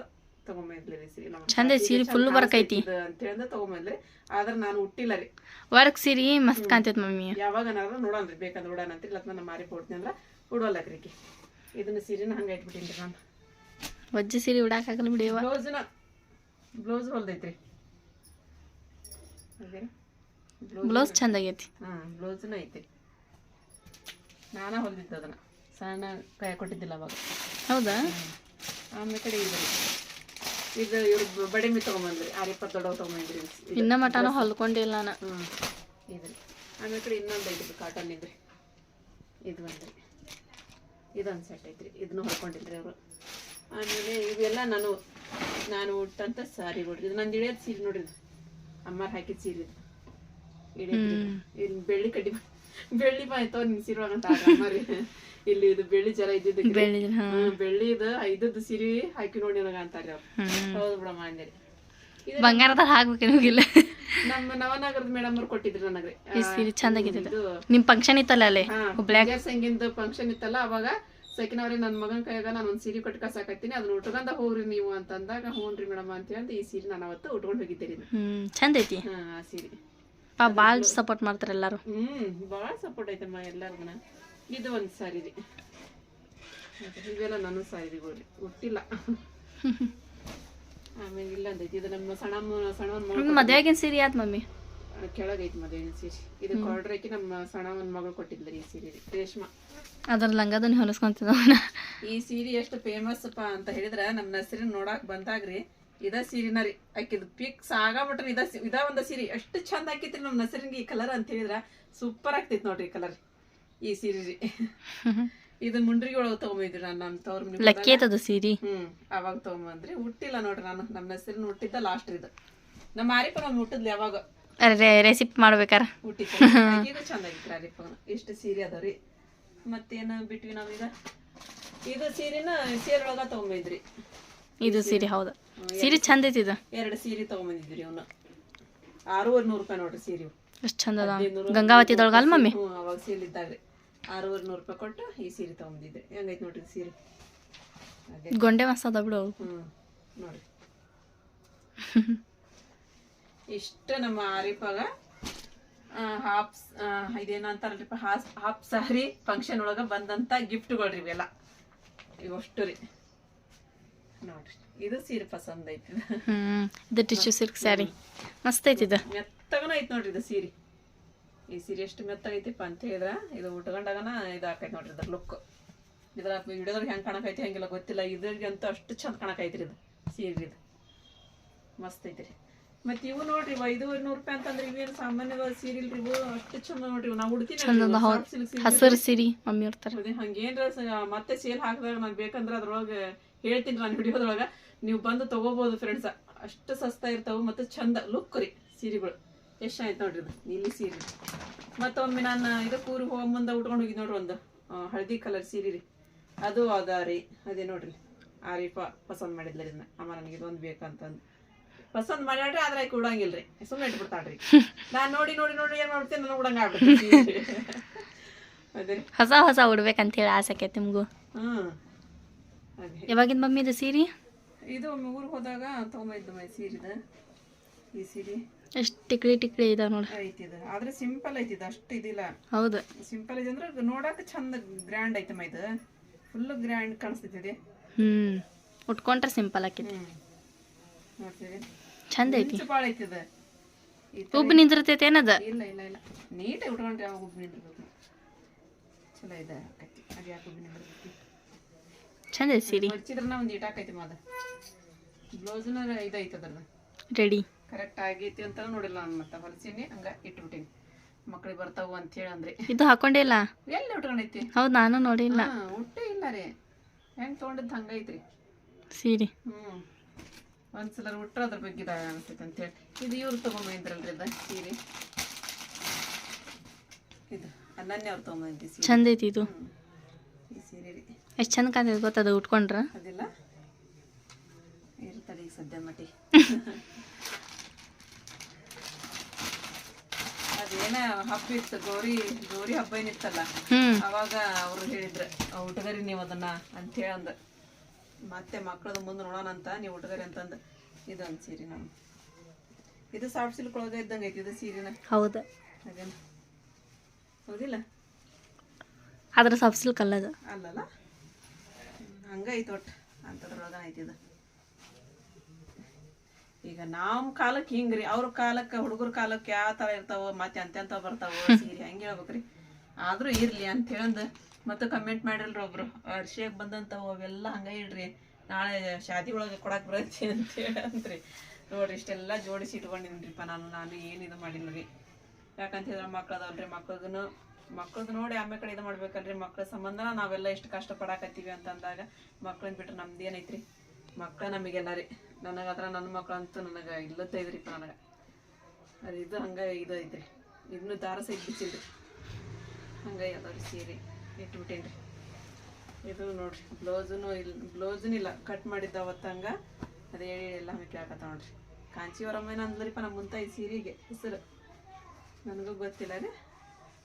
ತಗೊಂಬಂದ್ಲಿ ರೀ ಸೀರೆ. ಚಂದ ಐತಿ ಸೀರೆ ಐತಿ. ಬರಕೈತಿ. ಅಂತ ಹೇಳಿದ ತಗೊಂಬಂದ್ರಿ. ಆದ್ರೆ ನಾನು ಹುಟ್ಟಿಲ್ಲ ರೀ. ವರ್ಕ್ ಸೀರೆ ಮಸ್ತ್ ಕಾಣ್ತೈತಿ ಮಮ್ಮಿ. ಯಾವಾಗನಾರ ನೋಡೋಣ್ರಿ ಬೇಕಂದ್ರೆ ಉಡೋಣ ಅಂತ ಇಲ್ಲ ನಾನು ಮಾರಿ ಕೊಡ್ತೀನಿ ಅಂದ್ರೆ ಉಡೋಲ್ಲಕ್ರಿ ಇದನ್ನ ಸೀರೆನ ಹಂಗೆ ಇಟ್ಬಿಟ್ಟಿನಿ ನಾನು. ವಜ್ಜಿ ಸೀರೆ ಉಡಾಕಾಗಲ್ಲ ಬಿಡಿ ಬ್ಲೌಸ್ನ ಬ್ಲೌಸ್ ಹೊಲ್ದೈತ್ರಿ ಬ್ಲೌಸ್ ಚಂದ ಆಗೈತಿ ಹಾಂ ಬ್ಲೌಸ್ನ ಐತಿ. ನಾನ ಹೊಲ್ದಿದ್ದು ಅದನ್ನು. ಸಣ್ಣ ಕೈ ಕೊಟ್ಟಿದ್ದಿಲ್ಲ ಅವಾಗ. ಹೌದಾ? ಆಮೇಲೆ ಕಡೆ ಇದು ಇದು ಇವ್ರು ಬಡಿಮಿ ತೊಗೊಂಬಂದ್ರಿ. ಆರು ಇಪ್ಪತ್ತು ದೊಡ್ಡವು ತೊಗೊಂಬಂದ್ರಿ ಇನ್ನ ಮಟನ ಹೊಲ್ಕೊಂಡಿಲ್ಲ ನಾನು. ಹ್ಞೂ ಇದ್ರಿ. ಆಮೇಲೆ ಕಡೆ ಇನ್ನೊಂದು ಐತ್ರಿ ಕಾಟನ್ ಇದ್ರಿ. ಇದು ಬಂದ್ರಿ. ಇದೊಂದು ಸೆಟ್ ಐತ್ರಿ. ಇದನ್ನು ಹೊಲ್ಕೊಂಡಿದ್ರಿ ಅವರು. ಆಮೇಲೆ ಇವೆಲ್ಲ ನಾನು ನಾನು ಉಟ್ಟಂತ ಸಾರಿ ನೋಡ್ರಿ. ಇದು ನಂದು ಇಳಿಯೋದು ಸೀರೆ ನೋಡಿರಿ. ಅಮ್ಮಾರು ಅಮ್ಮಾರ್ ಹಾಕಿದ ಸೀರೆ ಇದು. ಇದು. ಬೆಳ್ಳಿ ಕಡ್ಡಿ ಬೆಳ್ಳಿ ಬಾಯ್ತಾವ್ ನಿನ್ ಸೀರೆ ಒಳಗಂತ ಅಮ್ಮಾರಿ ಇಲ್ಲಿ ಇದು ಬೆಳ್ಳಿ ಜಲ ಇದ್ದಿದ್ದಕ್ಕೆ ಬೆಳ್ಳಿ ಇದು ಐದದ್ದು ಸಿರಿ ಹಾಕಿ ನೋಡಿ ನನಗ ಅಂತಾರ ಹೌದು ಬಿಡಮ್ಮ ಅಂದೇರಿ ಬಂಗಾರದ ಹಾಕ್ಬೇಕು ನಿಮಗಿಲ್ಲ ನಮ್ಮ ನವನಗರದ ಮೇಡಮ್ ಅವ್ರು ಕೊಟ್ಟಿದ್ರು ನನಗೆ. ಈ ಸೀರೆ ಚಂದ ಆಗೈತಿ ಇದು ನಿಮ್ ಫಂಕ್ಷನ್ ಇತ್ತಲ್ಲ ಅಲ್ಲಿ? ಬ್ಲಾಕ್ ಹುಬ್ಳ್ಯಾಗ ಸಂಗಿಂದ ಫಂಕ್ಷನ್ ಇತ್ತಲ್ಲ ಅವಾಗ ಸಕಿನವ್ರಿ ನನ್ನ ಮಗನ ಕೈಯಾಗ ನಾನು ಒಂದು ಸೀರೆ ಕೊಟ್ಟು ಕಸಾಕತ್ತೀನಿ ಅದನ್ನ ಉಟ್ಕೊಂಡ ಹೋಗ್ರಿ ನೀವು ಅಂತಂದಾಗ ಹೋನ್ರಿ ಮೇಡಮ್ ಅಂತ ಹೇಳಿ ಈ ಸೀರೆ ನಾನು ಅವತ್ತು ಉಟ್ಕೊಂಡು ಹ್ಮ್ ಚಂದ ಐತಿ ಹಾ ಆ ಸೀರೆ. ಭಾಳ ಸಪೋರ್ಟ್ ಮಾಡ್ತಾರೆ ಎಲ್ಲಾರು. ಹ್ಮ್ ಭಾಳ ಸಪೋರ್ಟ್ ಐತಮ್ಮ ಎಲ್ಲರಿಗೂ ಇದು ಒಂದು ಸಾರಿ ಇವೆಲ್ಲ ನನ್ನ ಸಾರಿ ಒಟ್ಟಿಲ್ಲ. ಆಮೇಲೆ ಇಲ್ಲ ಅಂತೈತಿ ಇದು ನಮ್ಮ ಸಣ್ಣ ಮಗಳು ಮದ್ವೆಗಿನ ಸೀರೆ ಆತ್ ಮಮ್ಮಿ? ಕೆಳಗೈತಿ ಮದ್ವೆಗಿನ ಸೀರೆ. ಇದು ಕೊಡ್ರಕ್ಕೆ ನಮ್ಮ ಸಣ್ಣವನ್ ಮಗಳು ಕೊಟ್ಟಿದ್ಲು ಈ ಸೀರೆ ರೇಷ್ಮಾ. ಅದ್ರ ಲಂಗದನ್ನ ಹೊಲಸ್ಕೊಂತಿದ್ದ ಈ ಸೀರೆ ಎಷ್ಟು ಫೇಮಸ್ ಅಂತ ಹೇಳಿದ್ರ ನಮ್ಮ ನರ್ಸರಿ ನೋಡಾಕ್ ಬಂದಾಗ್ರಿ. ಇದ ಸೀರಿನ ರೀ ಆಕಿದ್ ಪಿಕ್ಸ್ ಆಗಾಬಿಟ್ರಿ ಇದ ಇದ ಒಂದ ಸೀರೆ. ಎಷ್ಟು ಚಂದ ಆಕೈತ್ರಿ ನಮ್ಮ ನಸರಿಂಗಿ ಈ ಕಲರ್ ಅಂತ ಹೇಳಿದ್ರ ಸೂಪರ್ ಆಗ್ತೈತಿ ನೋಡ್ರಿ ಕಲರ್ ಈ ಸೀರೆ ರೀ. ಇದು ಮುಂಡ್ರಿಗೆ ಒಳಗೆ ತಗೊಂಬಂದಿದ್ರಿ ನಾನು ನಮ್ಮ ತವ್ರ ಸೀರೆ. ಹ್ಮ್ ಅವಾಗ ತಗೊಂಬಂದ್ರಿ ಹುಟ್ಟಿಲ್ಲ ನೋಡ್ರಿ ನಾನು. ನಮ್ಮ ಹೆಸರಿನ ಹುಟ್ಟಿದ್ದ ಲಾಸ್ಟ್ ಇದು ನಮ್ಮ ಆರಿಪ ನಾನು ಹುಟ್ಟಿದ್ಲಿ ಯಾವಾಗ? ರೆಸಿಪಿ ಮಾಡ್ಬೇಕಾರ? ಹುಟ್ಟಿದ್ದ ಇದು ಚಂದ ಆಗಿತ್ತು ಆರಿಪ ಎಷ್ಟು ಸೀರೆ ಅದಾವ್ರಿ? ಮತ್ತೇನು ಬಿಟ್ವಿ ನಾವೀಗ? ಇದು ಸೀರೆನ ಸೀರೆ ಒಳಗ ತಗೊಂಬಂದ್ರಿ ಇದು ಸೀರೆ ಹೌದು. ಸೀರೆ ಚಂದ ಐತಿ ಇದು ಎರಡು ಸೀರೆ ತಗೊಂಬಂದಿದ್ರಿ ಅವನ್ನ ಆರೂವರೆ ನೂರು ರೂಪಾಯಿ ನೋಡ್ರಿ ಸೀರೆ. ಎಷ್ಟು ಚಂದ ಅದ ಗಂಗಾವತಿ ಗಂಗಾವತಿದೊಳಗ ಅಲ್ ಮಮ್ಮಿ? ಹ್ಞೂ ಅವಾಗ ಸೀರೆ ಇದ್ದಾಗ್ರಿ ಆರೂವರೆ ನೂರು ರೂಪಾಯಿ ಕೊಟ್ಟು ಈ ಸೀರೆ ತಗೊಂಬಂದಿದ್ದೆ. ಹೆಂಗೈತೆ ನೋಡ್ರಿ ಸೀರೆ? ಗೊಂಡೆ ಮಸ್ತ್ ಅದ ಬಿಡು ಹ್ಞೂ ನೋಡ್ರಿ. ಇಷ್ಟ ನಮ್ಮ ಆರಿಪಾಗ ಹಾಫ್ ಇದೇನಂತಾರಲ್ರಿಪ್ಪ ಹಾಫ್ ಹಾಫ್ ಸಾರಿ ಫಂಕ್ಷನ್ ಬಂದಂಥ ಗಿಫ್ಟ್ಗಳು ರೀ ಇವೆಲ್ಲ. ಇವಷ್ಟು ರೀ. ನೋಡ್ರಿ ಇದು ಸೀರೆ ಪಸಂದ್ ಐತಿ. ಹ್ಮ್ ಇದು ಟಿಶ್ಯೂ ಸಿಲ್ಕ್ ಸ್ಯಾರಿ ಮಸ್ತ್ ಐತಿ ಇದು. ಮೆತ್ತಗನ ಐತಿ ನೋಡ್ರಿ ಇದು ಸೀರೆ. ಈ ಸೀರೆ ಎಷ್ಟು ಮೆತ್ತಗೈತಿಪ್ಪ ಅಂತ ಹೇಳಿದ್ರ ಇದು ಉಟ್ಕೊಂಡಾಗನ ಇದು ಹಾಕೈತಿ ನೋಡ್ರಿ ಇದ್ರ ಲುಕ್ ಇದ್ರ ವಿಡಿಯೋದಾಗ ಹೆಂಗ್ ಕಾಣಕೈತಿ ಹಂಗಿಲ್ಲ ಗೊತ್ತಿಲ್ಲ. ಇದ್ರಿಗೆ ಅಂತೂ ಅಷ್ಟು ಚಂದ ಕಾಣಕೈತ್ರಿ ಇದು ಸೀರೆ ಇದು. ಮಸ್ತ್ ಐತ್ರಿ ಮತ್ತೆ ಇವು ನೋಡ್ರಿ ಐದೂವರೆ ನೂರು ರೂಪಾಯಿ ಅಂತಂದ್ರೆ ಇವೇನು ಸಾಮಾನ್ಯವಾದ ಸೀರೆ ಇಲ್ರಿ ಇವು? ಅಷ್ಟು ಚಂದ ನೋಡ್ರಿ ನಾವು ಚಂದ ಹೌದು. ಉಡ್ತೀನಿ ಹಸಿರು ಸೀರೆ ಮಮ್ಮಿ ಇರ್ತಾರೆ ಅದೇ ಹಂಗೇನ್ರ ಮತ್ತೆ ಸೇಲ್ ಹಾಕಿದಾಗ ನಾನು ಬೇಕಂದ್ರೆ ಅದ್ರೊಳಗೆ ಹೇಳ್ತೀನಿ ನಾನು ವಿಡಿಯೋದೊಳಗೆ ನೀವು ಬಂದು ತಗೋಬೋದು ಫ್ರೆಂಡ್ಸ್ ಅಷ್ಟು ಸಸ್ತಾ ಇರ್ತಾವೆ ಮತ್ತು ಚಂದ ಲುಕ್ ರೀ ಸೀರೆಗಳು. ಎಷ್ಟು ಆಯ್ತು ನೋಡ್ರಿ ನೀಲಿ ಸೀರೆ. ಮತ್ತೊಮ್ಮೆ ನಾನು ಇದು ಊರಿಗೆ ಹೋಗ ಮುಂದೆ ಉಟ್ಕೊಂಡು ಹೋಗಿದ್ದು ನೋಡ್ರಿ ಒಂದು ಹಳದಿ ಕಲರ್ ಸೀರೆ ರೀ. ಅದು ಅದ ರೀ. ಅದೇ ನೋಡ್ರಿ. ಆರೀಫ ಪಸಂದ್ ಮಾಡಿದ್ಲ ಇದನ್ನ. ಅಮ್ಮ ನನಗೆ ಇದೊಂದು ಬೇಕಂತಂದು. ಪಸಂದ್ ಮಾಡ್ಯಾಡ್ರಿ ಆದ್ರೆ ಆಕೆ ಉಡಂಗಿಲ್ಲ ರೀ. ಸುಮ್ಮನೆ ಇಟ್ಬಿಡ್ತಾಳ್ರಿ ನಾನು ನೋಡಿ ನೋಡಿ ನೋಡಿ ಏನು ಮಾಡ್ತೀನಿ ನಾನು ಉಡಂಗ ಆಗ್ಬಿಡ್ತೀನಿ ಅದೇ ಹೊಸ ಹೊಸ ಉಡ್ಬೇಕಂತ ಹೇಳಿ ಆಸೆ ನಿಮಗೂ ನಿಮ್ಗೂ. ಹ್ಮ್. ಅದೇ ಯಾವಾಗಿಂದ ಮಮ್ಮಿ ಇದು ಸೀರೆ? ಇದು ಊರು ಊರಿಗೆ ಹೋದಾಗ ತಗೊಂಬೈದು ಮೈ ಸೀರಿದ. ಈ ಸೀರೆ. ಎಷ್ಟು ಟಿಕ್ಳಿ ಟಿಕ್ಳಿ ಇದೆ ನೋಡಿ. ಐತಿ ಇದು ಆದ್ರೆ ಸಿಂಪಲ್ ಐತಿ ಇದು ಅಷ್ಟು ಇದಿಲ್ಲ. ಹೌದು. ಸಿಂಪಲ್ ಇದೆ ಅಂದ್ರೆ ನೋಡಕ್ಕೆ ಚಂದ ಗ್ರ್ಯಾಂಡ್ ಐತಮ್ಮ ಇದು. ಫುಲ್ ಗ್ರ್ಯಾಂಡ್ ಕಾಣಿಸ್ತೈತಿ ಹ್ಮ್. ಉಟ್ಕೊಂಡ್ರೆ ಸಿಂಪಲ್ ಆಕೈತಿ. ನೋಡ್ತೀರಿ. ಚಂದ ಐತಿ. ಭಾಳ ಐತಿ ಇದು. ಉಬ್ಬು ನಿಂದಿರ್ತೈತಿ ಏನದ? ಇಲ್ಲ ಇಲ್ಲ ಇಲ್ಲ. ನೀಟಾಗಿ ಉಟ್ಕೊಂಡ್ರೆ ಯಾವಾಗ ಉಬ್ಬು ನಿಂದಿರ್ಬೇಕು. ಚಲೋ ಇದೆ ಅದ್ಯಾಕೆ ಅದು ಯಾಕೆ ಉಬ್ಬು ನಿಂದಿರ್ತೈತಿ ಚಂದ ಸೀರೆ. ಒಂದು ಇಟಾಕೈತಿ ಮಾದ. ಬ್ಲೌಸ್ನ ಇದೈತೆ ಅದ್ರದ್ದು. ರೆಡಿ ಕರೆಕ್ಟ್ ಆಗೈತಿ ಅಂತ ನೋಡಿಲ್ಲ ನಾನು ಮತ್ತೆ. ಹೊಲಸೀನಿ ಹಂಗ ಇಟ್ಬಿಟ್ಟಿನಿ. ಮಕ್ಳಿಗೆ ಬರ್ತಾವು ಅಂತ ಹೇಳಿ ಅಂದ್ರೆ. ಇದು ಹಾಕೊಂಡಿಲ್ಲ ಎಲ್ಲಿ ಉಟ್ಕೊಂಡೈತಿ? ಹೌದು ನಾನು ನೋಡಿಲ್ಲ. ಉಟ್ಟೇ ಇಲ್ಲ ರೀ. ಹೆಂಗ್ ತೊಗೊಂಡಿದ್ದು ಹಂಗೈತ್ರಿ. ಸೀರೆ. ಹ್ಮ್. ಒಂದ್ಸಲ ಉಟ್ರ ಅದ್ರ ಬಗ್ಗೆ ಇದಾಗ ಅಂತ ಹೇಳಿ. ಇದು ಇವ್ರು ತಗೊಂಬಂದ್ರಲ್ರಿ ಇದು ಸೀರೆ. ಇದು ಅನನ್ಯ ಅವ್ರು ತಗೊಂಬಂದಿ ಚಂದೈತಿ ಚಂದ ಐತಿ ಇದು. ಈ ಸೀರೆ ರೀ ಎಷ್ಟು ಚಂದ ಕಾಣ್ತೈತಿ ಗೊತ್ತದ ಉಟ್ಕೊಂಡ್ರ? ಅದಿಲ್ಲ. ಇರ್ತಾರೆ ಈಗ ಸದ್ಯ ಮಟ್ಟಿ ಅದೇನ ಹಬ್ಬ ಇತ್ತು ಗೌರಿ ಗೌರಿ ಹಬ್ಬ ಏನಿತ್ತಲ್ಲ ಅವಾಗ ಅವ್ರು ಹೇಳಿದ್ರ ಉಟ್ಗರಿ ನೀವು ಅದನ್ನ ಅಂತ ಹೇಳಂದ ಮತ್ತೆ ಮಕ್ಕಳದ ಮುಂದೆ ನೋಡೋಣ ಅಂತ ನೀವು ಉಟ್ಗರಿ ಅಂತಂದ ಇದು ಒಂದು ಸೀರೆ ನಾನು ಇದು ಸಾಫ್ಟ್ ಸಿಲ್ಕ್ ಒಳಗೆ ಇದ್ದಂಗೆ ಐತಿ ಇದು ಸೀರೆನ. ಹೌದು. ಅದೇನ? ಹೌದಿಲ್ಲ? ಆದ್ರೆ ಸಬ್ಸಿಲ್ ಕಲ್ಲದ ಅಲ್ಲಲ್ಲ? ಹಂಗ ಐತಿ ಒಟ್ಟು ಅಂಥದ್ರೊಳಗ ಐತಿ ಇದು. ಈಗ ನಮ್ಮ ಕಾಲಕ್ಕೆ ಹಿಂಗ್ರಿ. ಅವ್ರ ಕಾಲಕ್ಕೆ ಹುಡುಗರ ಕಾಲಕ್ಕೆ ಯಾವ ಥರ ಇರ್ತಾವ, ಮತ್ತೆ ಅಂತೆಂತ ಬರ್ತಾವ ಸೀರೆ, ಹಂಗೆ ಹೇಳ್ಬೇಕ್ರಿ. ಆದ್ರೂ ಇರ್ಲಿ ಅಂತ ಹೇಳಂದು ಮತ್ತೆ ಕಮೆಂಟ್ ಮಾಡಿಲ್ರಿ ಒಬ್ರು. ಅರ್ಷಿಯಾಗಿ ಬಂದಂಥವು ಅವೆಲ್ಲ ಹಂಗ ಇಡ್ರಿ. ನಾಳೆ ಶಾದಿ ಒಳಗೆ ಕೊಡಕ್ಕೆ ಬರತ್ತೆ ಅಂತ ಹೇಳಂದ್ರಿ ಅಂತ್ರಿ ನೋಡ್ರಿ, ಇಷ್ಟೆಲ್ಲ ಜೋಡಿಸಿ ಇಟ್ಕೊಂಡಿನ್ರಿಪ್ಪ ನಾನು. ನಾನು ಏನು ಇದು ರೀ ಯಾಕಂತ ಹೇಳಿದ್ರೆ ಮಕ್ಳು ಅದಾವಲ್ರಿ ಮಕ್ಳದ್ದು ನೋಡಿ ಆಮೇಲೆ ಕಡೆ ಇದು ಮಾಡ್ಬೇಕಲ್ರಿ. ಮಕ್ಳ ಸಂಬಂಧ ನಾವೆಲ್ಲ ಎಷ್ಟು ಕಷ್ಟ ಪಡಾಕತ್ತೀವಿ ಅಂತ ಅಂದಾಗ ಮಕ್ಳನ್ನ ಬಿಟ್ರೆ ನಮ್ದು ಏನೈತ್ರಿ? ಮಕ್ಳ ನಮಗೆಲ್ಲ ರೀ. ನನಗೆ ಅದ್ರ ನನ್ನ ಮಕ್ಳಂತೂ ನನಗೆ ಇಲ್ಲತ್ತೈದ್ರಿಪ್ಪ ನನಗೆ. ಅದು ಇದು ಹಂಗೆ ಇದು ಐತ್ರಿ ಇದನ್ನು ದಾರ ಸೈಡ್ ಬಿಚ್ಚಿಲ್ರಿ. ಹಂಗೆ ಅದಾವ್ರಿ ಸೀರೆ. ಇಟ್ಬಿಟ್ಟೇನ್ರಿ ಇದು ನೋಡ್ರಿ. ಬ್ಲೌಸೂ ಇಲ್ಲ ಬ್ಲೌಸೂ ಇಲ್ಲ. ಕಟ್ ಮಾಡಿದ್ದ ಅವತ್ತು ಹಂಗ ಅದೇ ಹೇಳಿ ಎಲ್ಲ ಹಂಗೆ ಹಾಕತ್ತ ನೋಡ್ರಿ. ಕಾಂಚಿವರಮ್ಮೇನ ಅಂದ್ರಿಪ್ಪ ನಮ್ಮ ಮುಂತ ಈ ಸೀರೆಗೆ ಹೆಸರು? ನನಗೂ ಗೊತ್ತಿಲ್ಲ ರೀ.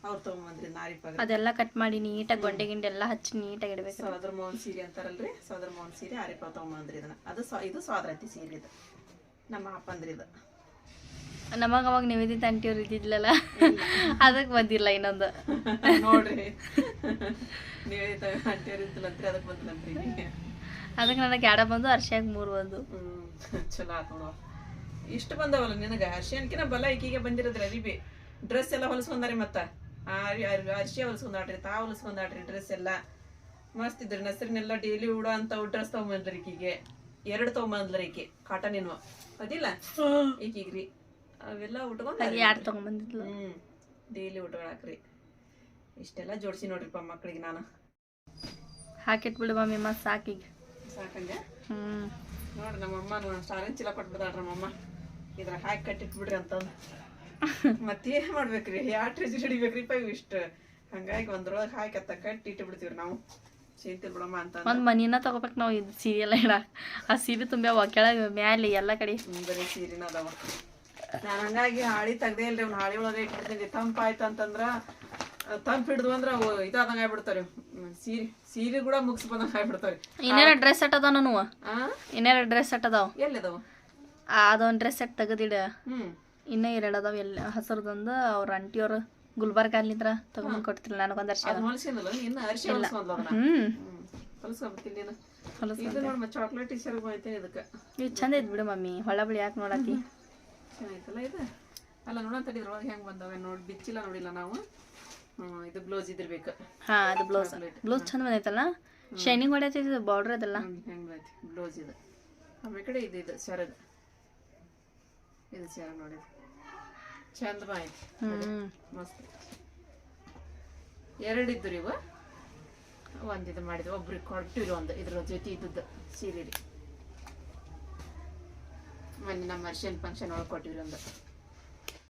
ಅವ್ರು ತೊಗೊಂಬಂದ್ರಿ ನಾರಿಪಾಗ ಅದೆಲ್ಲ ಕಟ್ ಮಾಡಿ ನೀಟಾಗಿ ಗೊಂಡೆ ಗಿಂಡೆ ಎಲ್ಲ ಹಚ್ಚಿ ನೀಟಾಗಿ ಇಡಬೇಕು. ಸೋದರ ಮೋಹನ್ ಸೀರೆ ಅಂತಾರಲ್ರಿ? ಸೋದರ ಮೋಹನ್ ಸೀರೆ ಆರಿಪ ತಗೊಂಬಂದ್ರಿ ಇದನ್ನ. ಅದು ಇದು ಸ್ವಾದ್ರತಿ ಸೀರೆ ಇದು. ನಮ್ಮ ಅಪ್ಪಂದ್ರಿ ಇದು. ನಮಗ ಅವಾಗ ನಿವೇದಿತ ಆಂಟಿಯವ್ರು ಇದ್ದಿದ್ಲಲ್ಲ? ಅದಕ್ಕೆ ಬಂದಿಲ್ಲ ಇನ್ನೊಂದು. ನೋಡ್ರಿ. ನಿವೇದಿತ ಅಂಟಿಯವ್ರು ಇದ್ದಲಂತ್ರಿ ಅದಕ್ಕೆ ಬಂದ್ಲಂತ್ರಿ. ಅದಕ್ಕೆ ನನಗೆ ಎಡ ಬಂದು ಅರ್ಶಿಯಾಗ ಮೂರು ಬಂದು. ಚಲೋ ಆತು ನೋಡುವ ಇಷ್ಟು ಬಂದವಲ್ಲ ನಿನಗ? ಅರ್ಶಿಯನ್ಕಿನ ಬಲ ಈಕಿಗೆ ಬಂದಿರೋದ್ರಿ ಅರಿಬಿ ಡ್ರೆಸ್ ಎಲ್ಲ ಹೊಲಸ್ಕೊಂಡಾರಿ ಮತ್ತ? ಅರ್ಶಿಯ ಹೊಲಸ್ಕೊಂಡಾಡ್ರಿ ತಾ ಹೊಲಸ್ಕೊಂಡಾಡ್ರಿ ಡ್ರೆಸ್ ಎಲ್ಲ. ಮಸ್ತ್ ಇದ್ರಿ ನಸರಿನೆಲ್ಲ ಡೈಲಿ ಉಡೋ ಅಂತ ಡ್ರೆಸ್ ತಗೊಂಬಂದ್ರಿ ಈಕಿಗೆ. ಎರಡು ತಗೊಂಬಂದ್ರಿ ಈಕಿ ಕಾಟನ್ ಏನು ಅದಿಲ್ಲ? ಈಕಿಗ್ರಿ. ಅವೆಲ್ಲ ಉಟ್ಕೊಂಡ್ ಎರಡು ತೊಗೊಂಬಂದಿದ್ಲು? ಹ್ಮ್. ಡೈಲಿ ಉಟ್ಕೊಳಕ್ರಿ. ಇಷ್ಟೆಲ್ಲ ಜೋಡಿಸಿ ನೋಡ್ರಿಪ್ಪ ಮಕ್ಳಿಗೆ ನಾನು. ಹಾಕಿಟ್ಬಿಡು ಮಮ್ಮಿ ಮತ್ತೆ ಸಾಕೀಗ. ಸಾಕಂಗೆ? ಹ್ಞೂ ನೋಡ್ರಿ ನಮ್ಮಮ್ಮ ಸಾರಿನ ಚೀಲ ಕೊಟ್ಬಿಡ್ತಾಳ್ರಿ ನಮ್ಮಮ್ಮ. ಇದ್ರ ಹಾಕಿ ಕಟ್ಟಿಟ್ಬಿಡ್ರಿ ಅಂತಂದು. ಮತ್ತೇನ್ ಮಾಡ್ಬೇಕ್ರಿ? ಯಾವ ಟ್ರೆಜ್ ಹಿಡಿಬೇಕ್ರಿಪ್ಪ ಇವು ಇಷ್ಟ. ಹಂಗಾಗಿ ಒಂದ್ರೊಳಗೆ ಹಾಕಿ ಅತ್ತ ಕಟ್ಟಿ ಇಟ್ಬಿಡ್ತೀವ್ರಿ ನಾವು. ಚಿಂತೆ ಬಿಡಮ್ಮ ಅಂತ ಒಂದು ಮನಿನ ತಗೋಬೇಕು ನಾವು ಇದು ಸೀರೆ ಎಲ್ಲ ಇಡ. ಆ ಸೀರೆ ತುಂಬ್ಯಾವ ಕೆಳಗೆ ಮ್ಯಾಲೆ ಎಲ್ಲ ಕಡೆ. ಬರೀ ಸೀರಿನ ಅದಾವ. ನಾನು ಹಂಗಾಗಿ ಹಾಳಿ ತೆಗ್ದೇ ಇಲ್ರಿ ಅವ್ನ ಹಾಳಿ ಒಳಗೆ ಇಟ್ಬಿಡ್ತೀನಿ ತಂಪಾಯ್ತು ಅಂತಂದ್ರ ತಂಪ್ ಹಿಡ್ದು ಅಂದ್ರ ಅವು ಇದಾದಂಗ ಆಗ್ಬಿಡ್ತಾರೆ ಸೀರೆ ಸೀರೆ ಕೂಡ ಮುಗಿಸ್ ಬಂದಂಗ ಆಗ್ಬಿಡ್ತಾವ್ರಿ ಇನ್ನೇನ ಡ್ರೆಸ್ ಸೆಟ್ ಅದಾವ ನಾನು ಇನ್ನೇನ ಡ್ರೆಸ್ ಸೆಟ್ ಅದಾವ? ಎಲ್ಲಿದಾವ ಅದೊಂದು ಡ್ರೆಸ್ ಸೆಟ್ ತೆಗೆದಿಡ. ಹ್ಮ್. ಇನ್ನೂ ಎರಡು ಅದಾವ ಎಲ್ಲ ಹಸಿರದೊಂದು ಅವ್ರ ಆಂಟಿಯವ್ರು ಗುಲ್ಬರ್ಗ ಅಲ್ಲಿಂದ್ರ ತಗೊಂಡ್ ಕೊಡ್ತಿಲ್ಲ ನನಗೊಂದು ಅರ್ಶ ಅದನ್ನ ಹ್ಞೂ ಚಾಕ್ಲೇಟ್ ಇದು ಚಂದ ಐತ್ ಬಿಡು ಮಮ್ಮಿ ಹೊಳ ಬಳಿ ಯಾಕೆ ನೋಡತಿ ಚೆನ್ನಾಯ್ತಲ್ಲ ಇದು? ಅಲ್ಲ ನೋಡೋಣ ಇದ್ರೊಳಗೆ ಹೆಂಗೆ ಬಂದವೆ ನೋಡಿ ಬಿಚ್ಚಿಲ್ಲ ನೋಡಿಲ್ಲ ನಾವು. ಇದು ಬ್ಲೌಸ್ ಇದ್ರಬೇಕು ಹಾ ಅದು ಬ್ಲೌಸ್. ಬ್ಲೌಸ್ ಚಂದ ಬಂದೈತಲ್ಲ? ಶೈನಿಂಗ್ ಹೊಡೆಯತೈತಿ ಬಾರ್ಡರ್ ಅದಲ್ಲ? ಹೆಂಗೆ ಬಂದೈತಿ? ಬ್ಲೌಸ್ ಇದು. ಆಮೇಲೆ ಕಡೆ ಇದು ಇದು ಸೆರಗ್ ಇದು ಸೆರಗ್ ನೋಡಿ ಚಂದ ಹ್ಮ್ ಮಸ್ತ್. ಎರಡಿದ್ದು ರೀ ಇವು ಒಂದು ಇದು ಮಾಡಿದ್ವಿ ಒಬ್ರಿಗೆ ಕೊಟ್ಟಿರು ಒಂದು. ಇದ್ರ ಜೊತೆ ಇದ್ದದ್ದು ಸೀರೆ ರೀ. ಮೊನ್ನೆ ನಮ್ಮ ಅರ್ಶನ್ ಫಂಕ್ಷನ್ ಒಳಗೆ ಕೊಟ್ಟಿವ್ರಿ ಒಂದು.